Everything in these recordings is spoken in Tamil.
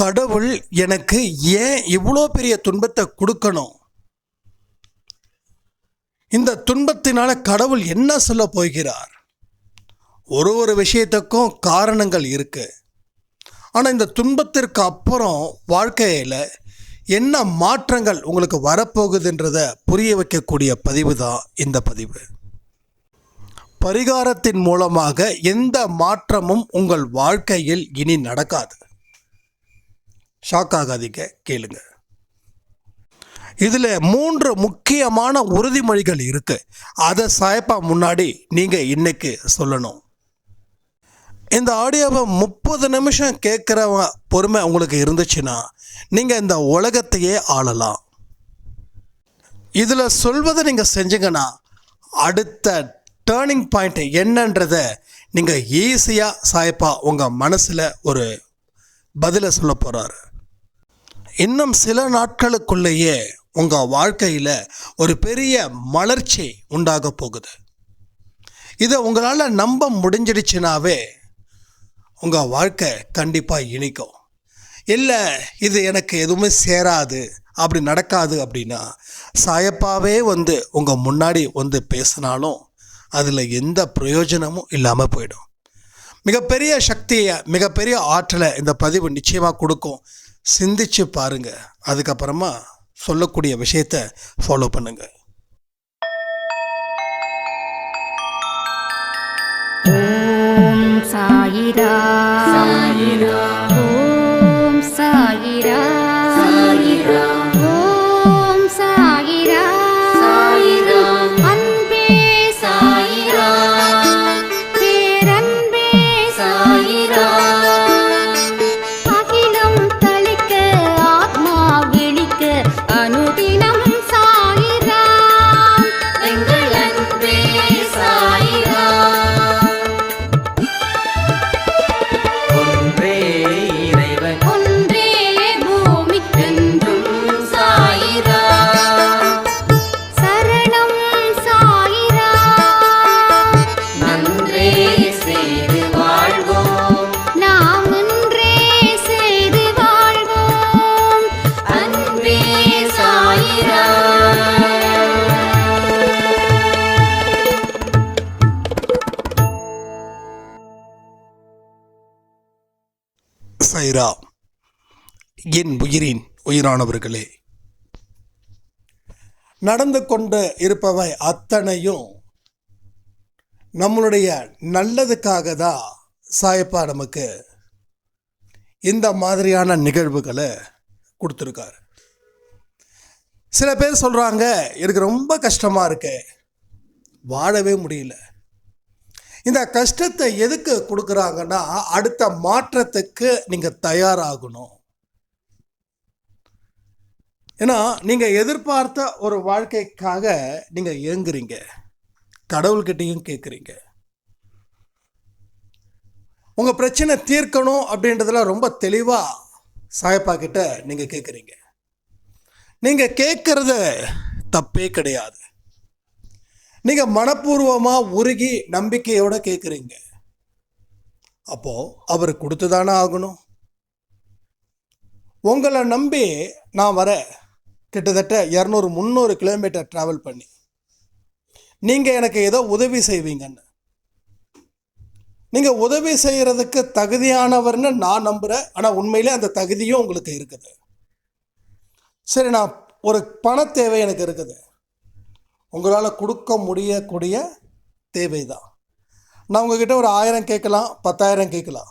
கடவுள் எனக்கு ஏன் இவ்வளோ பெரிய துன்பத்தை கொடுக்கணும்? இந்த துன்பத்தினால கடவுள் என்ன சொல்ல போகிறார்? ஒரு ஒரு விஷயத்துக்கும் காரணங்கள் இருக்கு. ஆனால் இந்த துன்பத்திற்கு அப்புறம் வாழ்க்கையில் என்ன மாற்றங்கள் உங்களுக்கு வரப்போகுதுன்றத புரிய வைக்கக்கூடிய பதிவு தான் இந்த பதிவு. பரிகாரத்தின் மூலமாக எந்த மாற்றமும் உங்கள் வாழ்க்கையில் இனி நடக்காது. ஷாக் ஆகாதீங்க கேளுங்க. இதில் மூன்று முக்கியமான உறுதிமொழிகள் இருக்கு. அதை சாயப்பா முன்னாடி நீங்கள் இன்னைக்கு சொல்லணும். இந்த ஆடியோவை முப்பது நிமிஷம் கேட்குற பொறுமை உங்களுக்கு இருந்துச்சுன்னா நீங்கள் இந்த உலகத்தையே ஆளலாம். இதில் சொல்வதை நீங்கள் செஞ்சீங்கன்னா அடுத்த டேர்னிங் பாயிண்ட் என்னன்றதை நீங்கள் ஈஸியாக சாயப்பா உங்கள் மனசில் ஒரு பதிலை சொல்ல போகிறாரு இன்னும் சில நாட்களுக்குள்ளேயே உங்கள் வாழ்க்கையில் ஒரு பெரிய மலர்ச்சி உண்டாக போகுது. இதை உங்களால் நம்ப முடிஞ்சிடுச்சுனாவே உங்கள் வாழ்க்கை கண்டிப்பாக இனிக்கும். இல்லை இது எனக்கு எதுவுமே சேராது அப்படி நடக்காது அப்படின்னா சாயப்பாவே வந்து உங்கள் முன்னாடி வந்து பேசினாலும் அதில் எந்த பிரயோஜனமும் இல்லாமல் போயிடும். மிகப்பெரிய சக்தியை மிகப்பெரிய ஆற்றலை இந்த பதிவு நிச்சயமாக கொடுக்கும். சிந்திச்சு பாருங்க. அதுக்கப்புறமா சொல்லக்கூடிய விஷயத்தை ஃபாலோ பண்ணுங்க. சாயிரா சாயிரா உயிரின் நடந்து கொண்டு இருப்பவை அத்தனையும் நம்மளுடைய நல்லதுக்காக தான் சாயப்பா நமக்கு இந்த மாதிரியான நிகழ்வுகளை கொடுத்துருக்காரு. சில பேர் சொல்கிறாங்க எனக்கு ரொம்ப கஷ்டமாக இருக்கு. வாழவே முடியல. இந்த கஷ்டத்தை எதுக்கு கொடுக்குறாங்கன்னா அடுத்த மாற்றத்துக்கு நீங்கள் தயாராகணும். ஏன்னா நீங்கள் எதிர்பார்த்த ஒரு வாழ்க்கைக்காக நீங்கள் இயங்குறீங்க. கடவுள்கிட்டையும் கேட்குறீங்க உங்கள் பிரச்சனை தீர்க்கணும் அப்படின்றதுல ரொம்ப தெளிவாக சாயப்பா கிட்ட நீங்கள் கேட்குறீங்க நீங்கள் கேட்குறது தப்பே கிடையாது. நீங்கள் மனப்பூர்வமாக உருகி நம்பிக்கையோடு கேட்குறீங்க அப்போது அவர் கொடுத்து தானே ஆகணும். உங்களை நம்பி நான் வரேன் கிட்டத்தட்ட இரநூறு முந்நூறு கிலோமீட்டர் ட்ராவல் பண்ணி. நீங்கள் எனக்கு ஏதோ உதவி செய்வீங்கன்னு. நீங்கள் உதவி செய்கிறதுக்கு தகுதியானவர்னு நான் நம்புகிறேன் ஆனால் உண்மையிலே அந்த தகுதியும் உங்களுக்கு இருக்குது. சரி நான் ஒரு பண தேவை எனக்கு இருக்குது. உங்களால் கொடுக்க முடியக்கூடிய தேவை தான் நான் உங்ககிட்ட ஒரு ஆயிரம் கேட்கலாம் பத்தாயிரம் கேட்கலாம்.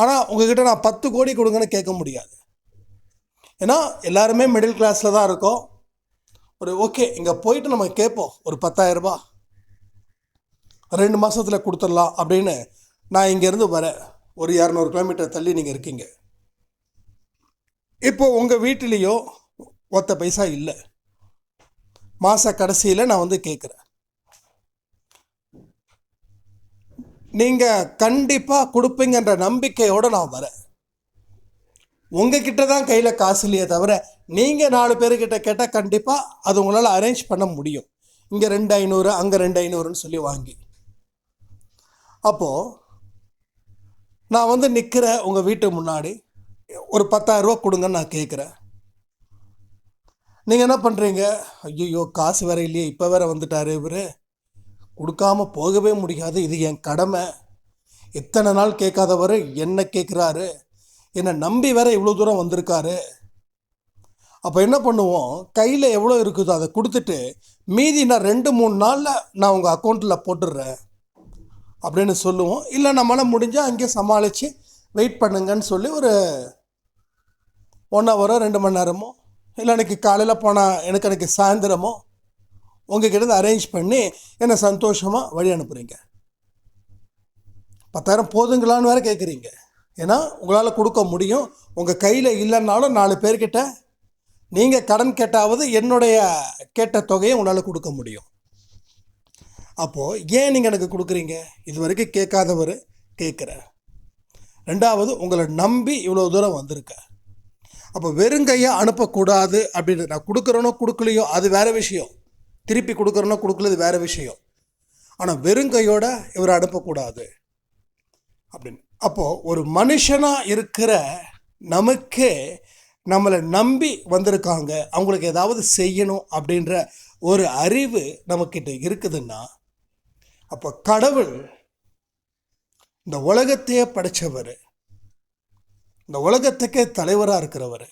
ஆனால் உங்ககிட்ட நான் பத்து கோடி கொடுங்கன்னு கேட்க முடியாது. ஏன்னா எல்லாருமே மிடில் கிளாஸில் தான் இருக்கோம். ஒரு ஓகே இங்கே போயிட்டு நம்ம கேட்போம். ஒரு பத்தாயிரரூபா ரெண்டு மாதத்தில் கொடுத்துடலாம் அப்படின்னு நான் இங்கேருந்து வரேன். ஒரு இரநூறு கிலோமீட்டர் தள்ளி நீங்கள் இருக்கீங்க. இப்போ உங்கள் வீட்டிலேயோ ஒத்த பைசா இல்லை. மாத கடைசியில் நான் வந்து கேட்குறேன். நீங்கள் கண்டிப்பாக கொடுப்பீங்கன்ற நம்பிக்கையோடு நான் வரேன். உங்ககிட்ட தான் கையில் காசு இல்லையே தவிர நீங்கள் நாலு பேர்கிட்ட கேட்டால் கண்டிப்பாக அது உங்களால் அரேஞ்ச் பண்ண முடியும். இங்கே ரெண்டு ஐநூறு அங்கே ரெண்டு ஐநூறுன்னு சொல்லி வாங்கி. அப்போது நான் வந்து நிற்கிறேன் உங்கள் வீட்டு முன்னாடி ஒரு பத்தாயிரரூபா கொடுங்கன்னு நான் கேட்குறேன் நீங்கள் என்ன பண்ணுறீங்க ஐயோ காசு வேற இல்லையே இப்போ வேற வந்துட்டாரு இவர். கொடுக்காம போகவே முடியாது இது என் கடமை. இத்தனை நாள் கேட்காதவர் என்ன கேட்குறாரு என்னை நம்பி வேற இவ்வளோ தூரம் வந்திருக்காரு. அப்போ என்ன பண்ணுவோம்? கையில் எவ்வளோ இருக்குதோ அதை கொடுத்துட்டு மீதி நான் ரெண்டு மூணு நாளில் நான் உங்கள் அக்கௌண்ட்டில் போட்டுடுறேன் அப்படின்னு சொல்லுவோம். இல்லை நம்மளால் முடிஞ்சால் அங்கேயே சமாளித்து வெயிட் பண்ணுங்கன்னு சொல்லி ஒரு ஒன் ஹவரோ ரெண்டு மணி நேரமோ இல்லை எனக்கு காலையில் போனால் எனக்கு எனக்கு சாயந்தரமோ உங்ககிட்ட இருந்து அரேஞ்ச் பண்ணி என்னை சந்தோஷமாக வழி அனுப்புகிறீங்க பத்தாயிரம் போதுங்களான்னு வேறு கேட்குறீங்க ஏன்னா உங்களால் கொடுக்க முடியும். உங்கள் கையில் இல்லைன்னாலும் நாலு பேர்கிட்ட நீங்கள் கடன் கேட்டாவது என்னுடைய கேட்ட தொகையை உங்களால் கொடுக்க முடியும். அப்போது ஏன் நீங்கள் எனக்கு கொடுக்குறீங்க? இது வரைக்கும் கேட்காதவர் கேட்குற ரெண்டாவது உங்களை நம்பி இவ்வளோ தூரம் வந்திருக்க. அப்போ வெறுங்கையை அனுப்பக்கூடாது அப்படின்னு நான் கொடுக்குறேனோ கொடுக்கலையோ அது வேற விஷயம். திருப்பி கொடுக்குறேனோ கொடுக்கலது வேற விஷயம். ஆனால் வெறுங்கையோட இவரை அனுப்பக்கூடாது அப்படின்னு. அப்போது ஒரு மனுஷனாக இருக்கிற நமக்கே நம்மளை நம்பி வந்திருக்காங்க. அவங்களுக்கு ஏதாவது செய்யணும் அப்படின்ற ஒரு அறிவு நம்மக்கிட்ட இருக்குதுன்னா அப்போ கடவுள் இந்த உலகத்தையே படைச்சவர். இந்த உலகத்துக்கே தலைவராக இருக்கிறவர்.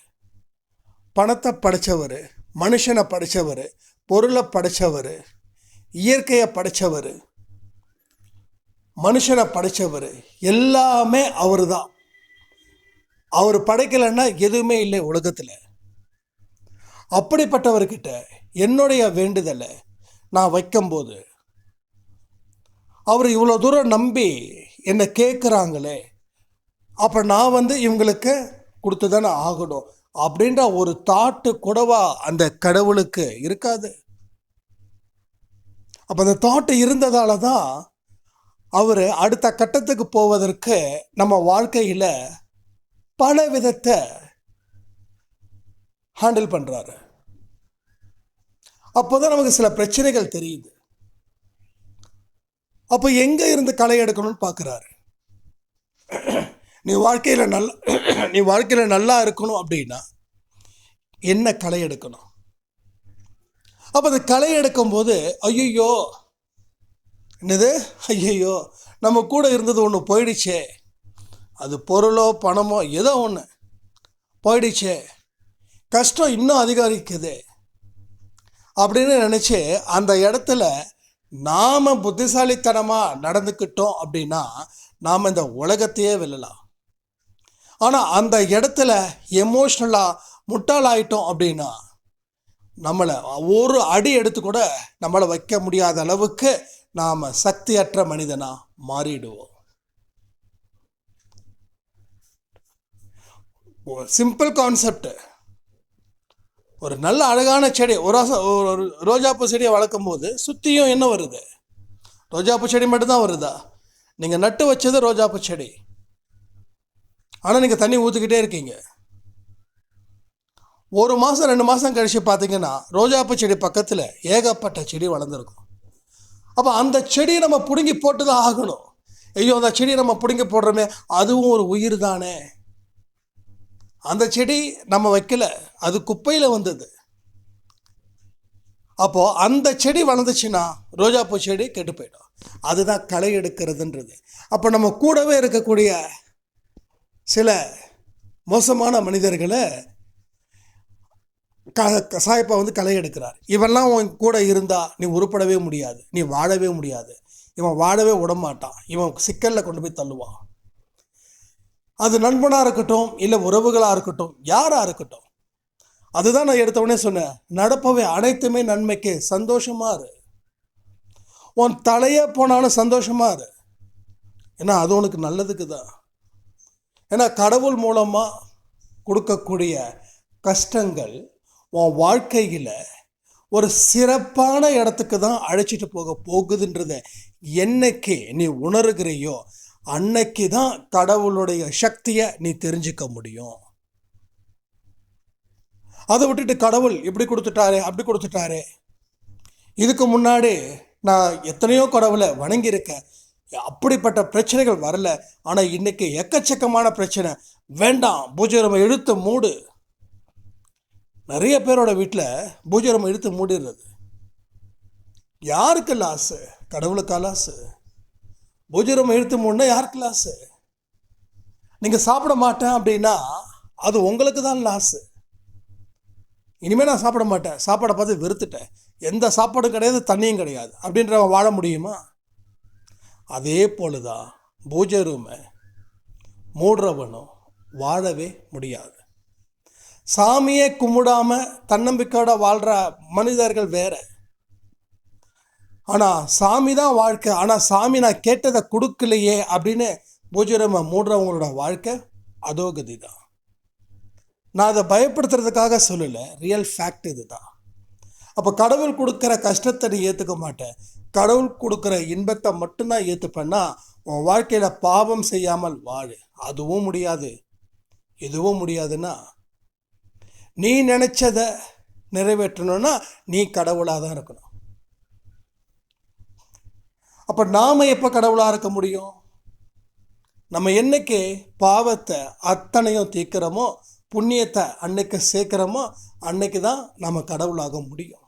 பணத்தை படைச்சவர் மனுஷனை படைச்சவர் பொருளை படைச்சவர் இயற்கையை படைச்சவர். மனுஷனை படைச்சவர். எல்லாமே அவர் தான் அவர் படைக்கலைன்னா எதுவுமே இல்லை உலகத்தில். அப்படிப்பட்டவர்கிட்ட என்னுடைய வேண்டுதலை நான் வைக்கும்போது அவர் இவ்வளோ தூரம் நம்பி என்னை கேட்குறாங்களே அப்போ நான் வந்து இவங்களுக்கு கொடுத்து தானே ஆகணும் அப்படின்ற ஒரு தாட்டு கூடவா அந்த கடவுளுக்கு இருக்காது. அப்போ அந்த தாட்டு இருந்ததால தான் அவர் அடுத்த கட்டத்துக்கு போவதற்கு நம்ம வாழ்க்கையில் பல விதத்தை ஹேண்டில் பண்ணுறாரு அப்போ தான் நமக்கு சில பிரச்சனைகள் தெரியுது. அப்போ எங்கே இருந்து களை எடுக்கணும்னு பார்க்குறாரு நீ வாழ்க்கையில் நல்ல நீ வாழ்க்கையில் நல்லா இருக்கணும் அப்படின்னா என்ன களை எடுக்கணும்? அப்போ அந்த களை எடுக்கும்போது ஐயோ என்னது? ஐயையோ நம்ம கூட இருந்தது ஒன்று போயிடுச்சே. அது பொருளோ பணமோ ஏதோ ஒன்று போயிடுச்சே. கஷ்டம் இன்னும் அதிகரிக்குது. அப்படின்னு நினச்சி அந்த இடத்துல நாம் புத்திசாலித்தனமாக நடந்துக்கிட்டோம் அப்படின்னா நாம் இந்த உலகத்தையே வெல்லலாம். ஆனால் அந்த இடத்துல எமோஷ்னலாக முட்டாளாயிட்டோம் அப்படின்னா நம்மளை ஒரு அடி எடுத்து கூட நம்மளை வைக்க முடியாத அளவுக்கு நாம் சக்தியற்ற மனிதனாக மாறிடுவோம். சிம்பிள் கான்செப்ட் ஒரு நல்ல அழகான செடி ஒரு ஒரு ரோஜாப்பூ செடியை வளர்க்கும் போது சுற்றியும் என்ன வருது? ரோஜாப்பூ செடி மட்டும்தான் வருதா? நீங்கள் நட்டு வச்சது ரோஜாப்பூ செடி. ஆனால் நீங்கள் தண்ணி ஊற்றிக்கிட்டே இருக்கீங்க. ஒரு மாதம் ரெண்டு மாதம் கழித்து பார்த்தீங்கன்னா ரோஜாப்பூ செடி பக்கத்தில் ஏகப்பட்ட செடி வளர்ந்துருக்கும். அப்போ அந்த செடியை நம்ம பிடுங்கி போட்டு தான் ஆகணும். ஐயோ அந்த செடியை நம்ம பிடுங்கி போடுறோமே அதுவும் ஒரு உயிர் தானே. அந்த செடி நம்ம வைக்கல அது குப்பையில் வந்தது. அப்போது அந்த செடி வளர்ந்துச்சுன்னா ரோஜாப்பூ செடி கெட்டு போயிடும். அதுதான் களை எடுக்கிறதுன்றது. அப்போ நம்ம கூடவே இருக்கக்கூடிய சில மோசமான மனிதர்களை க கசாயப்பா வந்து களை எடுக்கிறார். இவெல்லாம் உன் கூட இருந்தால் நீ உருப்படவே முடியாது. நீ வாழவே முடியாது. இவன் வாழவே விடமாட்டான். இவன் சிக்கலில் கொண்டு போய் தள்ளுவான். அது நண்பனாக இருக்கட்டும் இல்லை உறவுகளாக இருக்கட்டும் யாராக இருக்கட்டும். அதுதான் நான் எடுத்தவொடனே சொன்னேன். நடப்பவை அனைத்துமே நன்மைக்கு. சந்தோஷமாக இரு. உன் தலையே போனாலும் சந்தோஷமாக இரு. ஏன்னா அது உனக்கு நல்லதுக்கு தான். ஏன்னா கடவுள் மூலமாக கொடுக்கக்கூடிய கஷ்டங்கள் உன் வாழ்க்கையில் ஒரு சிறப்பான இடத்துக்கு தான் அழைச்சிட்டு போக போகுதுன்றத என்னைக்கு நீ உணர்கிறையோ அன்னைக்கு தான் கடவுளுடைய சக்தியை நீ தெரிஞ்சுக்க முடியும். அதை விட்டுட்டு கடவுள் இப்படி கொடுத்துட்டாரு அப்படி கொடுத்துட்டாரு. இதுக்கு முன்னாடி நான் எத்தனையோ கடவுளை வணங்கியிருக்கேன். அப்படிப்பட்ட பிரச்சனைகள் வரல. ஆனால் இன்னைக்கு எக்கச்சக்கமான பிரச்சனை. வேண்டாம் பூஜை நம்ம இழுத்து மூடு. நிறைய பேரோட வீட்டில் பூஜை ரூமை இழுத்து மூடிடுறது. யாருக்கு லாஸு கடவுளுக்கா லாஸு பூஜை ரூமை இழுத்து மூடினா யாருக்கு லாஸு நீங்கள் சாப்பிட மாட்டேன் அப்படின்னா அது உங்களுக்கு தான் லாஸு இனிமேல் நான் சாப்பிட மாட்டேன். சாப்பாடை பார்த்து வெறுத்துட்டேன். எந்த சாப்பாடும் கிடையாது தண்ணியும் கிடையாது. அப்படின்றவன் வாழ முடியுமா? அதே போல தான் பூஜை ரூமை மூடுறவனும் வாழவே முடியாது. சாமியே கும்பிடாம தன்னம்பிக்கையோட வாழ்கிற மனிதர்கள் வேற. ஆனால் சாமி தான் வாழ்க்கை. ஆனால் சாமி நான் கேட்டதை கொடுக்கலையே அப்படின்னு பூஜை மூடுறவங்களோட வாழ்க்கை அதோ கதி தான் நான் அதை பயப்படுத்துறதுக்காக சொல்லலை. ரியல் ஃபேக்ட் இதுதான். அப்போ கடவுள் கொடுக்குற கஷ்டத்தை நீ ஏற்றுக்க மாட்டேன். கடவுள் கொடுக்குற இன்பத்தை மட்டும்தான் ஏற்றுப்பேன்னா உன் வாழ்க்கையில் பாவம் செய்யாமல் வாழு. அதுவும் முடியாது. எதுவும் முடியாதுன்னா நீ நினச்சத நிறைவேற்றணும்னா நீ கடவுளாக தான் இருக்கணும். அப்போ நாம் எப்போ கடவுளாக இருக்க முடியும்? நம்ம என்னைக்கு பாவத்தை அத்தனையும் தீர்க்கிறோமோ புண்ணியத்தை அன்னைக்கு சேர்க்கிறோமோ அன்னைக்கு தான் நம்ம கடவுளாக முடியும்.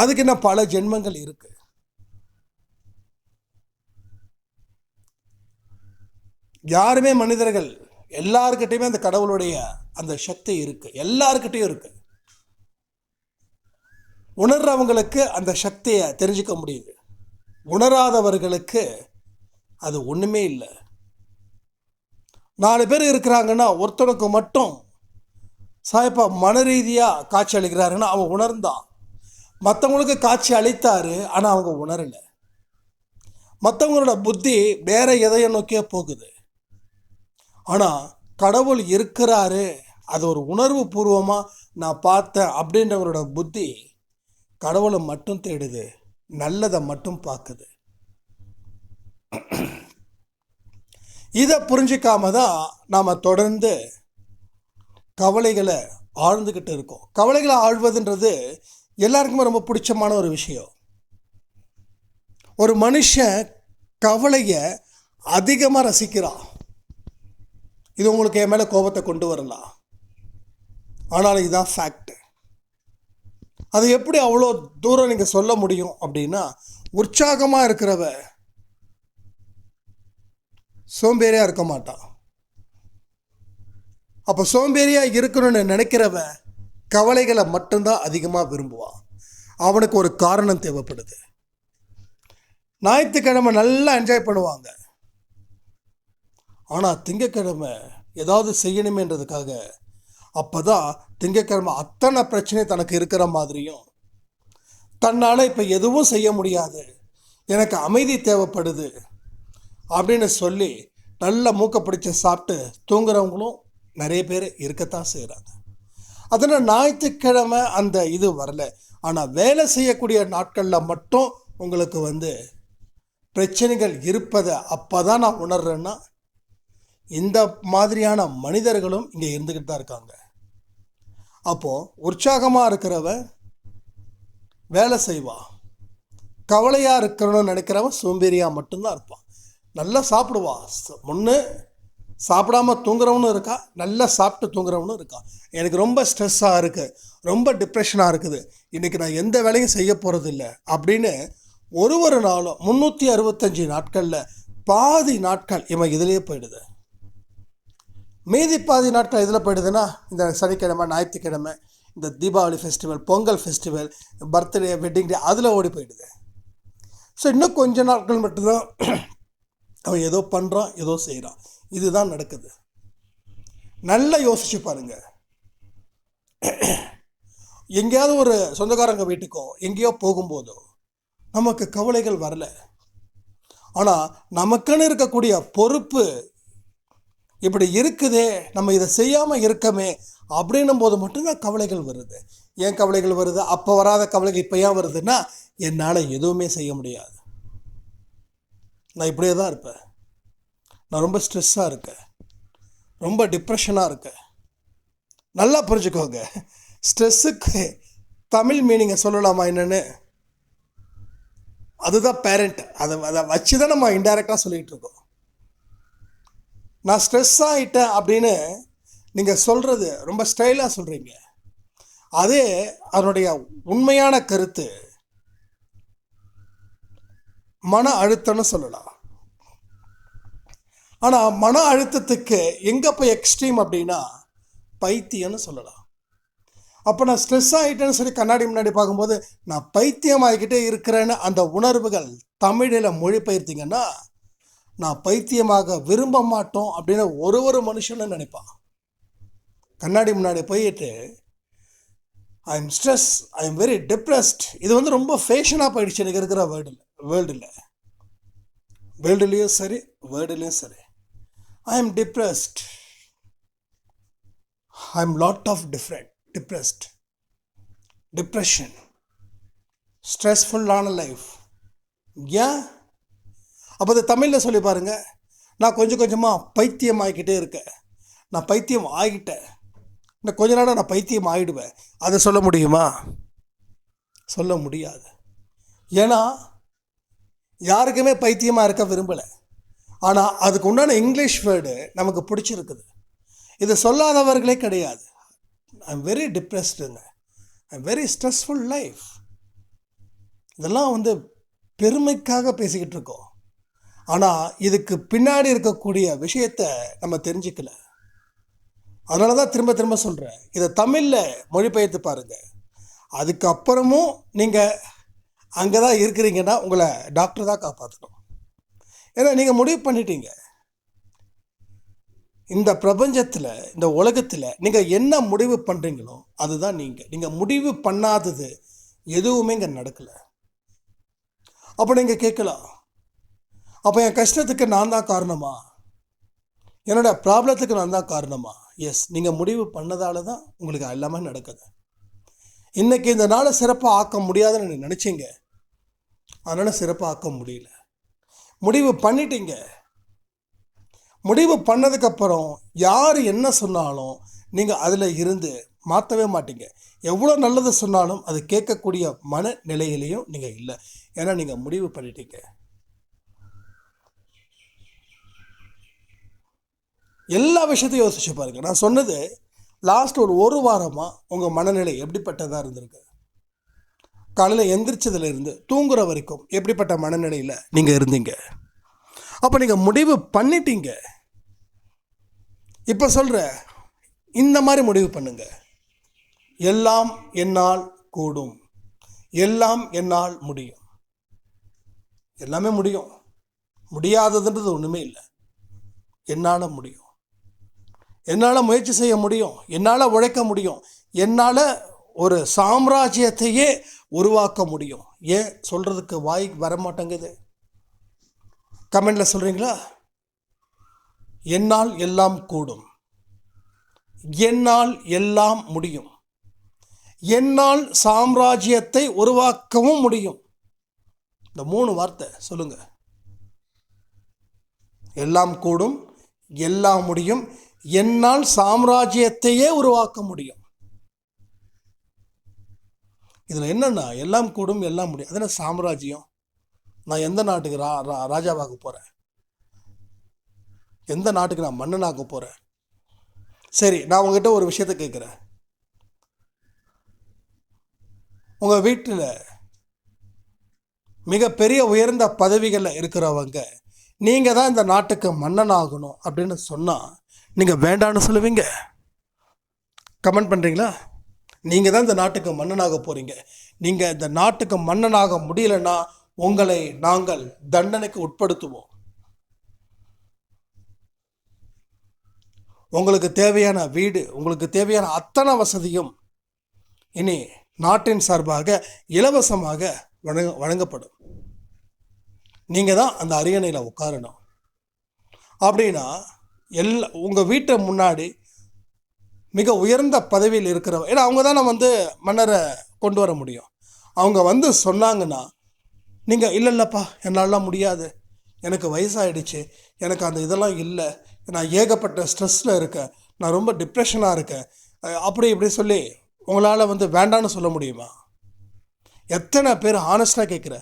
அதுக்கு என்ன பல ஜென்மங்கள் இருக்குது யாருமே மனிதர்கள் எல்லாருக்கிட்டையுமே அந்த கடவுளுடைய அந்த சக்தி இருக்கு. எல்லாருக்கிட்டையும் இருக்கு. உணர்றவங்களுக்கு அந்த சக்தியை தெரிஞ்சுக்க முடியுது. உணராதவர்களுக்கு அது ஒன்றுமே இல்லை. நாலு பேர் இருக்கிறாங்கன்னா ஒருத்தனுக்கு மட்டும் சாயப்பா மன ரீதியாக காட்சி அளிக்கிறாருன்னா அவன் உணர்ந்தான். மற்றவங்களுக்கு காட்சி அளித்தாரு ஆனால் அவங்க உணரலை. மற்றவங்களோட புத்தி வேற எதையை நோக்கியே போகுது. ஆனால் கடவுள் இருக்கிறாரு அது ஒரு உணர்வு பூர்வமாக நான் பார்த்தேன் அப்படின்றவரோட புத்தி கடவுளை மட்டும் தேடுது நல்லதை மட்டும் பார்க்குது. இதை புரிஞ்சிக்காம தான் நாம் தொடர்ந்து கவலைகளை ஆழ்ந்துக்கிட்டு இருக்கோம். கவலைகளை ஆழ்வதுன்றது எல்லாருக்குமே ரொம்ப பிடிச்சமான ஒரு விஷயம். ஒரு மனுஷன் கவலையை அதிகமாக ரசிக்கிறான். இது உங்களுக்கு என் மேலே கோபத்தை கொண்டு வரலாம். ஆனால் இதுதான் ஃபேக்ட் அது எப்படி அவ்வளோ தூரம் நீங்கள் சொல்ல முடியும் அப்படின்னா உற்சாகமாக இருக்கிறவ சோம்பேறியாக இருக்க மாட்டான். அப்போ சோம்பேறியாக இருக்கணும்னு நினைக்கிறவ கவலைகளை மட்டும்தான் அதிகமாக விரும்புவான். அவனுக்கு ஒரு காரணம் தேவைப்படுது. ஞாயிற்றுக்கிழமை நல்லா என்ஜாய் பண்ணுவாங்க. ஆனால் திங்கக்கிழமை ஏதாவது செய்யணுமேன்றதுக்காக அப்போ தான் திங்கக்கிழமை அத்தனை பிரச்சனை தனக்கு இருக்கிற மாதிரியும். தன்னால் இப்போ எதுவும் செய்ய முடியாது. எனக்கு அமைதி தேவைப்படுது. அப்படின்னு சொல்லி நல்ல மூக்க பிடிச்சி சாப்பிட்டு தூங்குறவங்களும் நிறைய பேர் இருக்கத்தான் செய்கிறாங்க அதனால் ஞாயிற்றுக்கிழமை அந்த இது வரல. ஆனால் வேலை செய்யக்கூடிய நாட்களில் மட்டும் உங்களுக்கு வந்து பிரச்சனைகள் இருப்பதை அப்போ தான் நான் உணர்றேன்னா இந்த மாதிரியான மனிதர்களும் இங்கே இருந்துக்கிட்டு தான் இருக்காங்க. அப்போது உற்சாகமாக இருக்கிறவ வேலை செய்வா. கவலையாக இருக்கணும்னு நினைக்கிறவன் சோம்பேறியாக மட்டும்தான் இருப்பான். நல்லா சாப்பிடுவா. முன்னு சாப்பிடாம தூங்குறவனும் இருக்கா? நல்லா சாப்பிட்டு தூங்குறவனும் இருக்கா? எனக்கு ரொம்ப ஸ்ட்ரெஸ்ஸாக இருக்குது ரொம்ப டிப்ரெஷனாக இருக்குது. இன்றைக்கி நான் எந்த வேலையும் செய்ய போகிறது இல்லை அப்படின்னு ஒரு ஒரு நாளும் முந்நூற்றி அறுபத்தஞ்சு நாட்களில் பாதி நாட்கள் இவன் இதிலே போயிடுது. மீதி பாதி நாட்கள் இதில் போயிடுதுன்னா இந்த சனிக்கிழமை ஞாயிற்றுக்கிழமை இந்த Deepavali festival Pongal festival birthday wedding day அதில் ஓடி போயிடுது. ஸோ இன்னும் கொஞ்ச நாட்கள் மட்டும்தான் அவன் ஏதோ பண்ணுறான் ஏதோ செய்கிறான் இதுதான் நடக்குது. நல்லா யோசிச்சு பாருங்க. எங்கேயாவது ஒரு சொந்தக்காரங்க வீட்டுக்கோ எங்கேயோ போகும்போதோ நமக்கு கவலைகள் வரல. ஆனால் நமக்குன்னு இருக்கக்கூடிய பொறுப்பு இப்படி இருக்குதே நம்ம இதை செய்யாமல் இருக்கமே அப்படின்னும் போது மட்டும்தான் கவலைகள் வருது. ஏன் கவலைகள் வருது? அப்போ வராத கவலைகள் இப்போ ஏன் வருதுன்னா என்னால் எதுவுமே செய்ய முடியாது. நான் இப்படியே தான் இருப்பேன். நான் ரொம்ப ஸ்ட்ரெஸ்ஸாக இருக்கேன். ரொம்ப டிப்ரெஷனாக இருக்கேன். நல்லா புரிஞ்சுக்கோங்க. ஸ்ட்ரெஸ்ஸுக்கு தமிழ் மீனிங்கை சொல்லலாமா என்னென்னு? அதுதான் பேரண்ட். அதை அதை வச்சு தான் நம்ம இன்டைரக்டாக சொல்லிகிட்டு இருக்கோம். நான் ஸ்ட்ரெஸ் ஆகிட்டேன் அப்படின்னு நீங்கள் சொல்கிறது ரொம்ப ஸ்டைலாக சொல்கிறீங்க அதே அதனுடைய உண்மையான கருத்து மன அழுத்தம்னு சொல்லலாம். ஆனால் மன அழுத்தத்துக்கு எங்கே போய் எக்ஸ்ட்ரீம் அப்படின்னா பைத்தியம்னு சொல்லலாம். அப்போ நான் ஸ்ட்ரெஸ் ஆகிட்டேன்னு சொல்லி கண்ணாடி முன்னாடி பார்க்கும்போது நான் பைத்தியம் ஆகிக்கிட்டே இருக்கிறேன்னு அந்த உணர்வுகள் தமிழில் மொழிபெயர்த்திங்கன்னா நான் பைத்தியமாக விரும்ப மாட்டோம் அப்படின்னு ஒரு ஒரு மனுஷனும் நினைப்பான். கண்ணாடி முன்னாடி போயிட்டு I am stress I am very depressed இது வந்து ரொம்ப ஃபேஷனாக போயிடுச்சு எனக்கு இருக்கிற வேர்ல்டில் வேர்ல்டில் வேர்ல்டுலேயும் சரி வேர்ல்டுலேயும் சரி. I am depressed I am lot of different depressed depression ஸ்ட்ரெஸ்ஃபுல்லான life ஏன்? அப்போ அது தமிழில் சொல்லி பாருங்க. நான் கொஞ்சம் கொஞ்சமாக பைத்தியம் ஆகிக்கிட்டே இருக்கேன். நான் பைத்தியம் ஆகிட்டேன். இன்னும் கொஞ்ச நாளாக நான் பைத்தியம் ஆகிடுவேன் அதை சொல்ல முடியுமா? சொல்ல முடியாது. ஏன்னா யாருக்குமே பைத்தியமாக இருக்க விரும்பலை. ஆனால் அதுக்கு உண்டான இங்கிலீஷ் வேர்டு நமக்கு பிடிச்சிருக்குது. இதை சொல்லாதவர்களே கிடையாது. I am very டிப்ரெஸ்டுங்க I am very stressful life இதெல்லாம் வந்து பெருமைக்காக பேசிக்கிட்டு இருக்கோம். ஆனால் இதுக்கு பின்னாடி இருக்கக்கூடிய விஷயத்தை நம்ம தெரிஞ்சுக்கல. அதனால தான் திரும்ப திரும்ப சொல்கிறேன் இதை தமிழில் மொழிபெயர்த்து பாருங்கள் அதுக்கப்புறமும் நீங்கள் அங்கே தான் இருக்கிறீங்கன்னா உங்களை டாக்டர் தான் காப்பாற்றணும் ஏன்னா நீங்கள் முடிவு பண்ணிட்டீங்க. இந்த பிரபஞ்சத்தில் இந்த உலகத்தில் நீங்கள் என்ன முடிவு பண்ணுறீங்களோ அதுதான் நீங்கள் நீங்கள் முடிவு பண்ணாதது எதுவுமே இங்கே நடக்கலை. அப்போ நீங்கள் கேட்கலாம் அப்போ என் கஷ்டத்துக்கு நான் தான் காரணமா? என்னோட ப்ராப்ளத்துக்கு நான் தான் காரணமா? எஸ் நீங்கள் முடிவு பண்ணதால தான் உங்களுக்கு எல்லாமே நடக்குது. இன்றைக்கி இந்த நாளை சிறப்பாக ஆக்க முடியாதுன்னு நீங்கள் நினச்சிங்க. அதனால் சிறப்பாக ஆக்க முடியல. முடிவு பண்ணிட்டீங்க. முடிவு பண்ணதுக்கப்புறம் யார் என்ன சொன்னாலும் நீங்கள் அதில் இருந்து மாற்றவே மாட்டீங்க. எவ்வளோ நல்லது சொன்னாலும் அது கேட்கக்கூடிய மனநிலையிலையும் நீங்கள் இல்லை. ஏன்னா நீங்கள் முடிவு பண்ணிட்டீங்க. எல்லா விஷயத்தையும் யோசிச்சு பாருங்கள் நான் சொன்னது லாஸ்ட் ஒரு ஒரு வாரமாக உங்கள் மனநிலை எப்படிப்பட்டதாக இருந்திருக்கு? காலையில் எந்திரிச்சதுலேருந்து தூங்குற வரைக்கும் எப்படிப்பட்ட மனநிலையில் நீங்கள் இருந்தீங்க? அப்போ நீங்கள் முடிவு பண்ணிட்டீங்க. இப்போ சொல்கிற இந்த மாதிரி முடிவு பண்ணுங்க. எல்லாம் என்னால் கூடும். எல்லாம் என்னால் முடியும். எல்லாமே முடியும். முடியாததுன்றது ஒன்றுமே இல்லை. என்னால் முடியும். என்னால் முயற்சி செய்ய முடியும் என்னால் உழைக்க முடியும் என்னால் ஒரு சாம்ராஜ்யத்தையே உருவாக்க முடியும். ஏன் சொல்கிறதுக்கு வாய் வர மாட்டேங்குது கமெண்டில் சொல்கிறீங்களா என்னால் எல்லாம் கூடும். என்னால் எல்லாம் முடியும். என்னால் சாம்ராஜ்யத்தை உருவாக்கவும் முடியும். இந்த மூணு வார்த்தை சொல்லுங்க. எல்லாம் கூடும் எல்லாம் முடியும் என்னால் சாம்ராஜ்யத்தையே உருவாக்க முடியும். இதில் என்னென்னா எல்லாம் கூடும் எல்லாம் முடியும். அது சாம்ராஜ்யம்? நான் எந்த நாட்டுக்கு ரா ரா ராஜாவாக போகிறேன் எந்த நாட்டுக்கு நான் மன்னனாக போகிறேன் சரி நான் உங்ககிட்ட ஒரு விஷயத்த கேட்குறேன். உங்கள் வீட்டில் மிகப்பெரிய உயர்ந்த பதவிகளில் இருக்கிறவங்க நீங்கள் தான் இந்த நாட்டுக்கு மன்னன் ஆகணும் அப்படின்னு சொன்னால் நீங்கள் வேண்டான்னு சொல்லுவீங்க. கமெண்ட் பண்ணுறீங்களா நீங்கள் தான் இந்த நாட்டுக்கு மன்னனாக போகிறீங்க நீங்கள் இந்த நாட்டுக்கு மன்னனாக முடியலன்னா உங்களை நாங்கள் தண்டனைக்கு உட்படுத்துவோம். உங்களுக்கு தேவையான வீடு உங்களுக்கு தேவையான அத்தனை வசதியும் இனி நாட்டின் சார்பாக இலவசமாக வழங்க வழங்கப்படும். நீங்கள் தான் அந்த அரியணையில் உட்காரணும். அப்படின்னா எல்லா உங்கள் வீட்டை முன்னாடி மிக உயர்ந்த பதவியில் இருக்கிறவங்க ஏன்னா அவங்க தானே வந்து மன்னரை கொண்டு வர முடியும். அவங்க வந்து சொன்னாங்கன்னா நீங்கள் இல்லை இல்லைப்பா என்னாலலாம் முடியாது. எனக்கு வயசாயிடுச்சு. எனக்கு அந்த இதெல்லாம் இல்லை. நான் ஏகப்பட்ட ஸ்ட்ரெஸ்ஸில் இருக்கேன். நான் ரொம்ப டிப்ரெஷனாக இருக்கேன். அப்படி இப்படி சொல்லி உங்களால் வந்து வேண்டான்னு சொல்ல முடியுமா? எத்தனை பேர் ஹானஸ்ட்டாக கேட்குற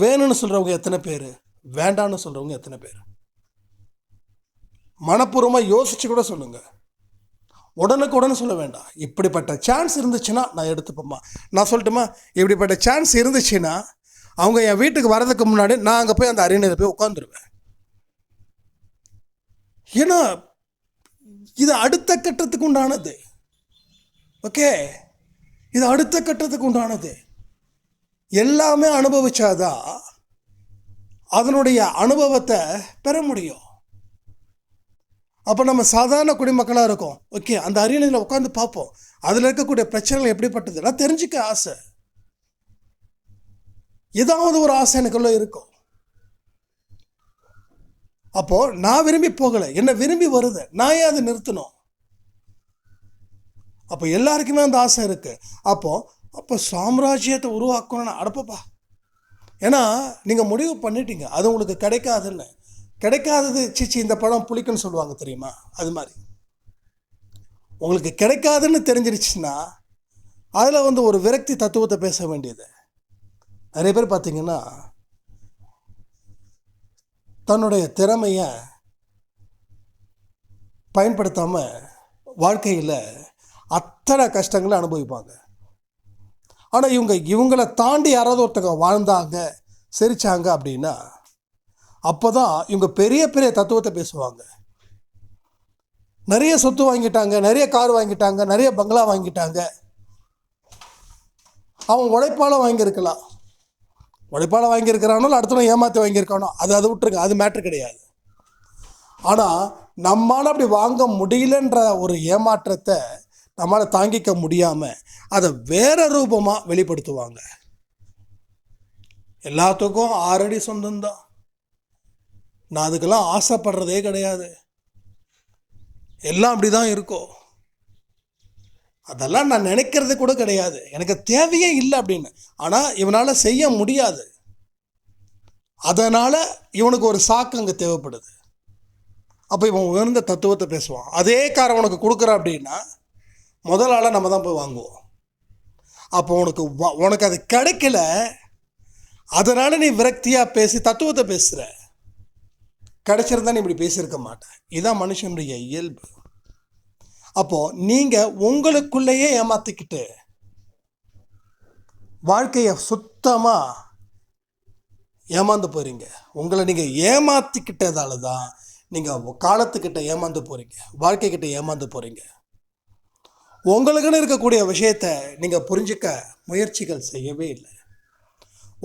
வேணும்னு சொல்கிறவங்க எத்தனை பேர்? வேண்டான்னு சொல்கிறவங்க எத்தனை பேர்? மனப்பூர்வமாக யோசிச்சு கூட சொல்லுங்கள் உடனுக்கு உடனே சொல்ல வேண்டாம். இப்படிப்பட்ட சான்ஸ் இருந்துச்சுன்னா நான் எடுத்துப்போம்மா. நான் சொல்லட்டுமா? இப்படிப்பட்ட சான்ஸ் இருந்துச்சுன்னா அவங்க என் வீட்டுக்கு வர்றதுக்கு முன்னாடி நான் அங்கே போய் அந்த அரியணையில் போய் உட்காந்துருவேன் ஏன்னா இது அடுத்த கட்டத்துக்கு உண்டானது. ஓகே? இது அடுத்த கட்டத்துக்கு உண்டானது. எல்லாமே அனுபவிச்சாதான் அதனுடைய அனுபவத்தை பெற முடியும். அப்போ நம்ம சாதாரண குடிமக்களாக இருக்கோம். ஓகே அந்த அரியணையில் உட்காந்து பார்ப்போம். அதில் இருக்கக்கூடிய பிரச்சனைகள் எப்படிப்பட்டதுன்னா தெரிஞ்சுக்க ஆசை. ஏதாவது ஒரு ஆசை எனக்குள்ள இருக்கும். அப்போ நான் விரும்பி போகலை. என்னை விரும்பி வருது. நான் ஏன் அதை நிறுத்தணும்? அப்போ எல்லாருக்குமே அந்த ஆசை இருக்கு. அப்போ அப்போ சாம்ராஜ்யத்தை உருவாக்கணும்னு அடப்பப்பா. ஏன்னா நீங்கள் முடிவு பண்ணிட்டீங்க. அது உங்களுக்கு கிடைக்காதுன்னு. கிடைக்காதது சிச்சி இந்த படம் புளிக்குன்னு சொல்லுவாங்க தெரியுமா? அது மாதிரி. உங்களுக்கு கிடைக்காதுன்னு தெரிஞ்சிருச்சுன்னா அதில் வந்து ஒரு விரக்தி தத்துவத்தை பேச வேண்டியது. நிறைய பேர் பார்த்தீங்கன்னா தன்னுடைய திறமையை பயன்படுத்தாமல் வாழ்க்கையில் அத்தனை கஷ்டங்களை அனுபவிப்பாங்க. ஆனால் இவங்க இவங்களை தாண்டி யாராவது ஒருத்தங்க வாழ்ந்தாங்க சிரிச்சாங்க அப்படின்னா அப்போ தான் இவங்க பெரிய பெரிய தத்துவத்தை பேசுவாங்க. நிறைய சொத்து வாங்கிட்டாங்க நிறைய கார் வாங்கிட்டாங்க நிறைய பங்களா வாங்கிட்டாங்க. அவன் உழைப்பால் வாங்கியிருக்கலாம். உழைப்பால் வாங்கியிருக்கிறானோ அடுத்தவன் ஏமாற்றி வாங்கியிருக்கானோ அது அதை விட்டுருங்க அது மேட்ரு கிடையாது. ஆனால் நம்மால் அப்படி வாங்க முடியலன்ற ஒரு ஏமாற்றத்தை நம்மளால் தாங்கிக்க முடியாமல் அதை வேற ரூபமாக வெளிப்படுத்துவாங்க. எல்லாத்துக்கும் ஆறடி சொந்தம்தான் நான் அதுக்கெல்லாம் ஆசைப்படுறதே கிடையாது. எல்லாம் அப்படி தான் இருக்கும் அதெல்லாம் நான் நினைக்கிறது கூட கிடையாது. எனக்கு தேவையே இல்லை அப்படின்னு. ஆனால் இவனால் செய்ய முடியாது. அதனால் இவனுக்கு ஒரு சாக்கு அங்கே தேவைப்படுது. அப்போ இவன் உயர்ந்த தத்துவத்தை பேசுவான். அதே காரை உனக்கு கொடுக்குறான் அப்படின்னா முதல் ஆளாக நம்ம தான் போய் வாங்குவோம். அப்போ உனக்கு வ- உனக்கு அது கிடைக்கல. அதனால் நீ விரக்தியாக பேசி தத்துவத்தை பேசுகிற கிடச்சிருந்தா நீ இப்படி பேசியிருக்க மாட்டேன். இதுதான் மனுஷனுடைய இயல்பு. அப்போது நீங்கள் உங்களுக்குள்ளேயே ஏமாற்றிக்கிட்டு வாழ்க்கையை சுத்தமாக ஏமாந்து போகிறீங்க உங்களை நீங்கள் ஏமாற்றிக்கிட்டதால தான் நீங்கள் காலத்துக்கிட்ட ஏமாந்து போகிறீங்க வாழ்க்கைக்கிட்ட ஏமாந்து போகிறீங்க உங்களுக்குன்னு இருக்கக்கூடிய விஷயத்தை நீங்கள் புரிஞ்சுக்க முயற்சிகள் செய்யவே இல்லை.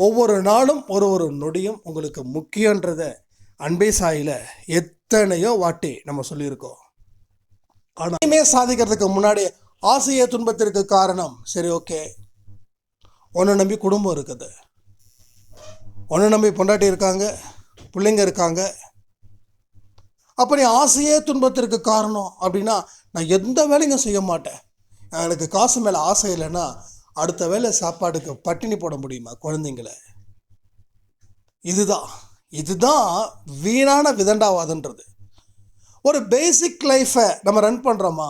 ஒவ்வொரு நாளும் ஒரு ஒரு நொடியும் உங்களுக்கு முக்கியன்றத அன்பே சாயில எத்தனையோ வாட்டி நம்ம சொல்லியிருக்கோம். ஆனால் சாதிக்கிறதுக்கு முன்னாடி ஆசைய துன்பத்திற்கு காரணம். சரி ஓகே. உன்னை நம்பி குடும்பம் இருக்குது. உன்னை நம்பி பொண்டாட்டி இருக்காங்க பிள்ளைங்க இருக்காங்க. அப்போ நீ ஆசையே துன்பத்திற்கு காரணம் அப்படின்னா நான் எந்த வேலையும் செய்ய மாட்டேன். எனக்கு காசு மேலே ஆசை இல்லைன்னா அடுத்த வேலை சாப்பாடுக்கு பட்டினி போட முடியுமா குழந்தைங்கள? இதுதான். இதுதான் வீணான விதண்டாவாதன்றது. ஒரு பேசிக் லைஃப்பை நம்ம ரன் பண்ணுறோமா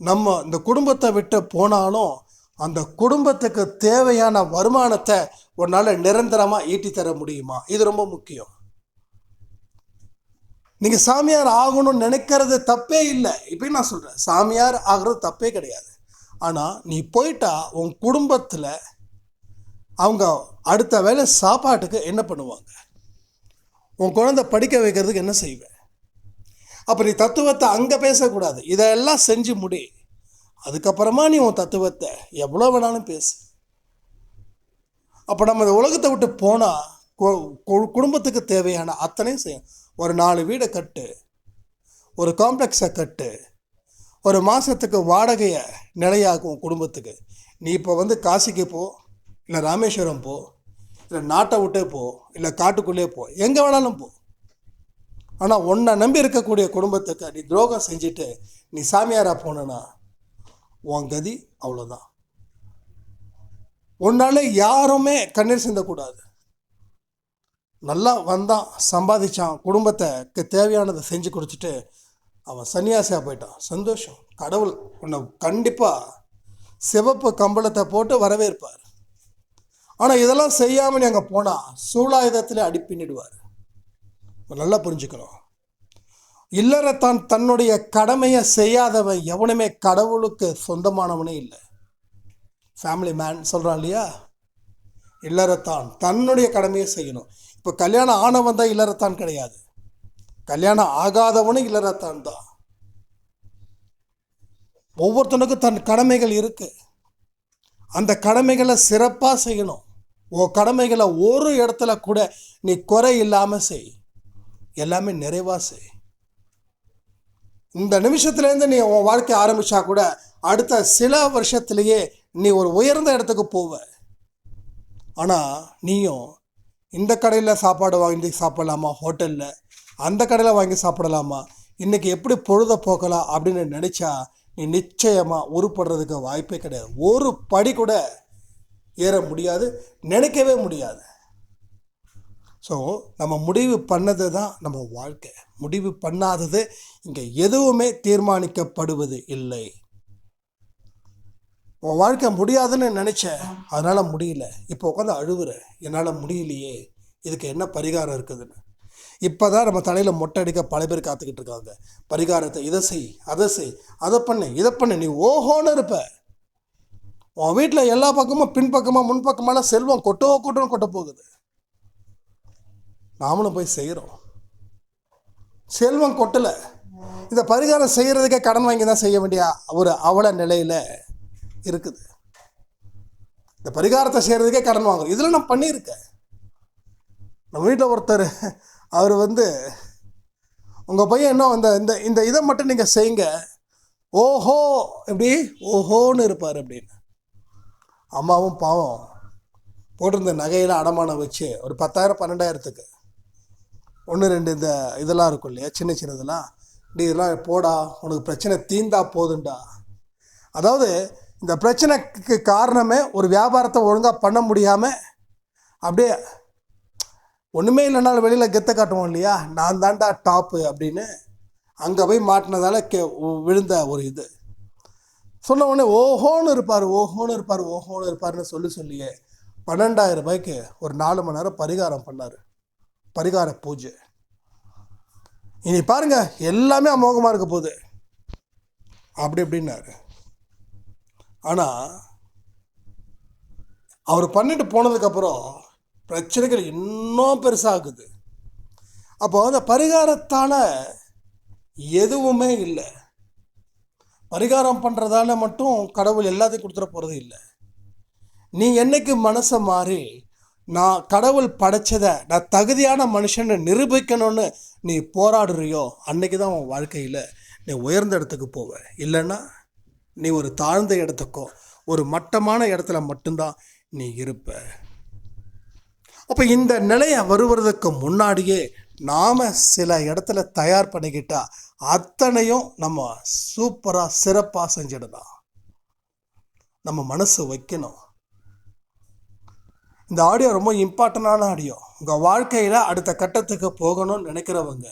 நம்ம இந்த குடும்பத்தை விட்டு போனாலும் அந்த குடும்பத்துக்கு தேவையான வருமானத்தை உன்னால் நிரந்தரமாக ஈட்டி தர முடியுமா? இது ரொம்ப முக்கியம். நீங்கள் சாமியார் ஆகணும்னு நினைக்கிறது தப்பே இல்லை. இப்பயும் நான் சொல்கிறேன் சாமியார் ஆகிறது தப்பே கிடையாது. ஆனால் நீ போயிட்டா உன் குடும்பத்தில் அவங்க அடுத்த வேளை சாப்பாட்டுக்கு என்ன பண்ணுவாங்க? உன் குழந்தை படிக்க வைக்கிறதுக்கு என்ன செய்வேன் அப்போ நீ தத்துவத்தை அங்கே பேசக்கூடாது. இதெல்லாம் செஞ்சு முடி. அதுக்கப்புறமா நீ உன் தத்துவத்தை எவ்வளோ வேணாலும் பேசு. அப்போ நம்ம இந்த உலகத்தை விட்டு போனால் குடும்பத்துக்கு தேவையான அத்தனையும் செய்யும் ஒரு நாலு வீடை கட்டு. ஒரு காம்ப்ளெக்ஸை கட்டு. ஒரு மாதத்துக்கு வாடகையை நிலையாக்கும் குடும்பத்துக்கு. நீ இப்போ வந்து காசிக்கு போ. இல்லை ராமேஸ்வரம் போ இல்லை நாட்டை விட்டே போ இல்லை காட்டுக்குள்ளே போ எங்கே வேணாலும் போ. ஆனால் உன்னை நம்பி இருக்கக்கூடிய குடும்பத்துக்கு நீ துரோகம் செஞ்சுட்டு நீ சாமியாராக போனனா உன் கதி அவ்வளோதான் உன்னால் யாருமே கண்ணீர் சிந்தக்கூடாது. நல்லா வந்தான் சம்பாதிச்சான் குடும்பத்துக்கு தேவையானதை செஞ்சு கொடுத்துட்டு அவன் சன்னியாசியாக போயிட்டான். சந்தோஷம். கடவுள் உன்னை கண்டிப்பாக சிவப்பு கம்பளத்தை போட்டு வரவேற்பார். ஆனால் இதெல்லாம் செய்யாமல் நீ அங்கே போனால் சூழாயுதத்தில் அடிப்பின்னிடுவார். நல்லா புரிஞ்சுக்கணும் இல்லறத்தான் தன்னுடைய கடமையை செய்யாதவன் எவனுமே கடவுளுக்கு சொந்தமானவனே இல்லை. ஃபேமிலி மேன் சொல்கிறான் இல்லையா? இல்லறத்தான் தன்னுடைய கடமையை செய்யணும். இப்போ கல்யாணம் ஆனவன் தான் இல்லறத்தான் கிடையாது. கல்யாணம் ஆகாதவனும் இல்லறத்தான் தான் ஒவ்வொருத்தனுக்கும் தன் கடமைகள் இருக்குது அந்த கடமைகளை சிறப்பாக செய்யணும். உன் கடமைகளை ஒரு இடத்துல கூட நீ குறை இல்லாமல் செய். எல்லாமே நிறைவாக செய். இந்த நிமிஷத்துலேருந்து நீ உன் வாழ்க்கை ஆரம்பித்தா கூட அடுத்த சில வருஷத்துலேயே நீ ஒரு உயர்ந்த இடத்துக்கு போவ. ஆனால் நீயும் இந்த கடையில் சாப்பாடு வாங்கி சாப்பிடலாமா? ஹோட்டலில். அந்த கடையில் வாங்கி சாப்பிடலாமா? இன்றைக்கி எப்படி பொழுத போக்கலாம் அப்படின்னு நினச்சா நீ நிச்சயமாக உருப்படுறதுக்கு வாய்ப்பே கிடையாது. ஒரு படி கூட ஏற முடியாது நினைக்கவே முடியாது. ஸோ நம்ம முடிவு பண்ணது தான் நம்ம வாழ்க்கை. முடிவு பண்ணாதது இங்கே எதுவுமே தீர்மானிக்கப்படுவது இல்லை. உன் வாழ்க்கை முடியாதுன்னு நினச்சேன். அதனால் முடியல. இப்போ உட்காந்து அழுவுற. என்னால் முடியலையே. இதுக்கு என்ன பரிகாரம் இருக்குதுன்னு. இப்போ தான் நம்ம தலையில் மொட்டை அடிக்க பல பேர் காத்துக்கிட்டு இருக்காங்க. பரிகாரத்தை இதை செய் அதை செய் அதை பண்ணு இதை பண்ணு நீ ஓஹோன்னு இருப்ப. உன் வீட்டில் எல்லா பக்கமும் பின்பக்கமாக முன்பக்கமெல்லாம் செல்வம் கொட்டோ கொட்டோ கொட்ட போகுது. நாமளும் போய் செய்கிறோம் செல்வம் கொட்டலை. இந்த பரிகாரம் செய்கிறதுக்கே கடன் வாங்கி தான் செய்ய வேண்டிய ஒரு அவல நிலையில் இருக்குது. இந்த பரிகாரத்தை செய்கிறதுக்கே கடன் வாங்குறோம். இதில் நான் பண்ணியிருக்கேன். நம்ம வீட்டில் ஒருத்தர் அவர் வந்து உங்கள் பையன் இன்னும் இந்த இந்த இந்த இதை மட்டும் நீங்கள் செய்யுங்க ஓஹோ! எப்படி? ஓஹோன்னு இருப்பார் அப்படின்னு. அம்மாவும் பாவம் போட்டிருந்த நகையில் அடமானம் வச்சு ஒரு பத்தாயிரம் பன்னெண்டாயிரத்துக்கு. ஒன்று ரெண்டு இந்த இதெல்லாம் இருக்கும் இல்லையா? சின்ன சின்னதெல்லாம். இப்படி இதெல்லாம் போடா. உனக்கு பிரச்சனை தீந்தா போதுண்டா அதாவது இந்த பிரச்சனைக்கு காரணமே ஒரு வியாபாரத்தை ஒழுங்காக பண்ண முடியாமல் அப்படியே ஒன்றுமே இல்லைனாலும் வெளியில் கெத்த காட்டுவோம் இல்லையா? நான் தாண்டா டாப்பு அப்படின்னு அங்கே போய் மாட்டினதால கே விழுந்த ஒரு இது. சொன்ன உடனே ஓஹோன்னு இருப்பார் ஓஹோன்னு இருப்பார் ஓஹோன்னு இருப்பார்னு சொல்லி சொல்லியே. பன்னெண்டாயிரம் ரூபாய்க்கு ஒரு நாலு மணி நேரம் பரிகாரம் பண்ணார். பரிகார பூஜை. இனி பாருங்க எல்லாமே அமோகமாக இருக்க போகுது. அப்படி இப்படின்னாரு. ஆனால் அவர் பண்ணிட்டு போனதுக்கப்புறம் பிரச்சனைகள் இன்னும் பெருசாகுது. அப்போ அந்த பரிகாரத்தால் எதுவுமே இல்லை. பரிகாரம் பண்ணுறதால மட்டும் கடவுள் எல்லாத்தையும் கொடுத்துட போகிறது இல்லை. நீ என்னைக்கு மனசை மாறி நான் கடவுள் படைச்சதை நான் தகுதியான மனுஷனை நிரூபிக்கணும்னு நீ போராடுறியோ அன்னைக்கு தான் உன் வாழ்க்கையில் நீ உயர்ந்த இடத்துக்கு போவ. இல்லைன்னா நீ ஒரு தாழ்ந்த இடத்துக்கோ ஒரு மட்டமான இடத்துல மட்டும்தான் நீ இருப்ப. அப்போ இந்த நிலையை வருவதற்கு முன்னாடியே நாம் சில இடத்துல தயார் பண்ணிக்கிட்டால் அத்தனையும் நம்ம சூப்பராக சிறப்பாக செஞ்சிடலாம். நம்ம மனசு வைக்கணும். இந்த ஆடியோ ரொம்ப இம்பார்ட்டண்டான ஆடியோ உங்கள் வாழ்க்கையில் அடுத்த கட்டத்துக்கு போகணும்னு நினைக்கிறவங்க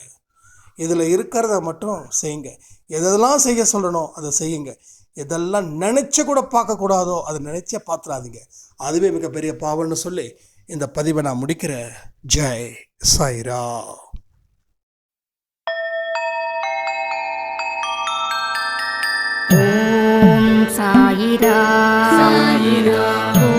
இதில் இருக்கிறத மட்டும் செய்யுங்க. எதெல்லாம் செய்ய சொல்லணும் அதை செய்யுங்க. எதெல்லாம் நினச்சி கூட பார்க்கக்கூடாதோ அதை நினச்சே பார்த்துடாதீங்க அதுவே மிகப்பெரிய பாவம்னு சொல்லி இந்த பதிவை நான் முடிக்கிறேன் ஜெய் சாய்ரா. ஓம் சாயிரா. சாயிரா.